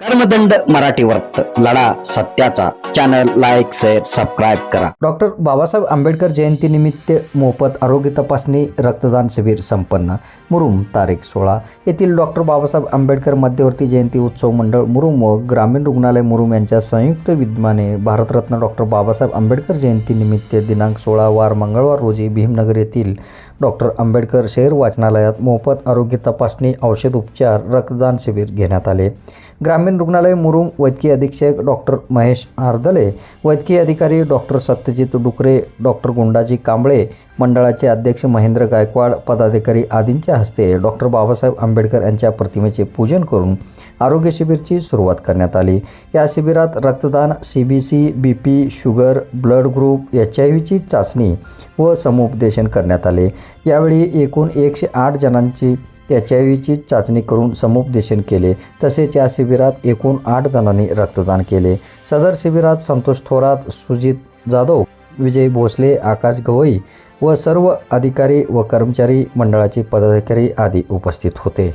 कर्मदंड मराठी वर्त लढा सत्याचा. चॅनल लाईक शेअर सबस्क्राईब करा. डॉक्टर बाबासाहेब आंबेडकर जयंतीनिमित्त मोफत आरोग्य तपासणी रक्तदान शिबिर संपन्न. मुरुम तारीख सोळा. येथील डॉक्टर बाबासाहेब आंबेडकर मध्यवर्ती जयंती उत्सव मंडळ मुरुम व ग्रामीण रुग्णालय मुरुम यांच्या संयुक्त विद्यमाने भारतरत्न डॉक्टर बाबासाहेब आंबेडकर जयंतीनिमित्त दिनांक सोळा वार मंगळवार रोजी भीमनगर येथील डॉक्टर आंबेडकर शहर वाचनालयात मोफत आरोग्य तपासणी औषध उपचार रक्तदान शिबिर घेण्यात आले. ग्रामीण रुग्णालय मुरुम वैद्यकीय अधीक्षक डॉक्टर महेश हार्दले वैद्यकीय अधिकारी डॉक्टर सत्यजित डुकरे डॉक्टर गुंडाजी कांबळे मंडळाचे अध्यक्ष महेंद्र गायकवाड पदाधिकारी आदींच्या हस्ते डॉक्टर बाबासाहेब आंबेडकर यांच्या प्रतिमेचे पूजन करून आरोग्य शिबिरची सुरुवात करण्यात आली. या शिबिरात रक्तदान C B C B P sugar blood group H I व्हीची चाचणी व समुपदेशन करण्यात आले. यावेळी एकूण एकशे आठ जणांची एच आय व्हीची चाचणी करून समुपदेशन केले. तसेच या शिबिरात एकूण आठ जणांनी रक्तदान केले. सदर शिबिरात संतोष थोरात सुजित जाधव विजय भोसले आकाश गवई व सर्व अधिकारी व कर्मचारी मंडळाचे पदाधिकारी आदी उपस्थित होते.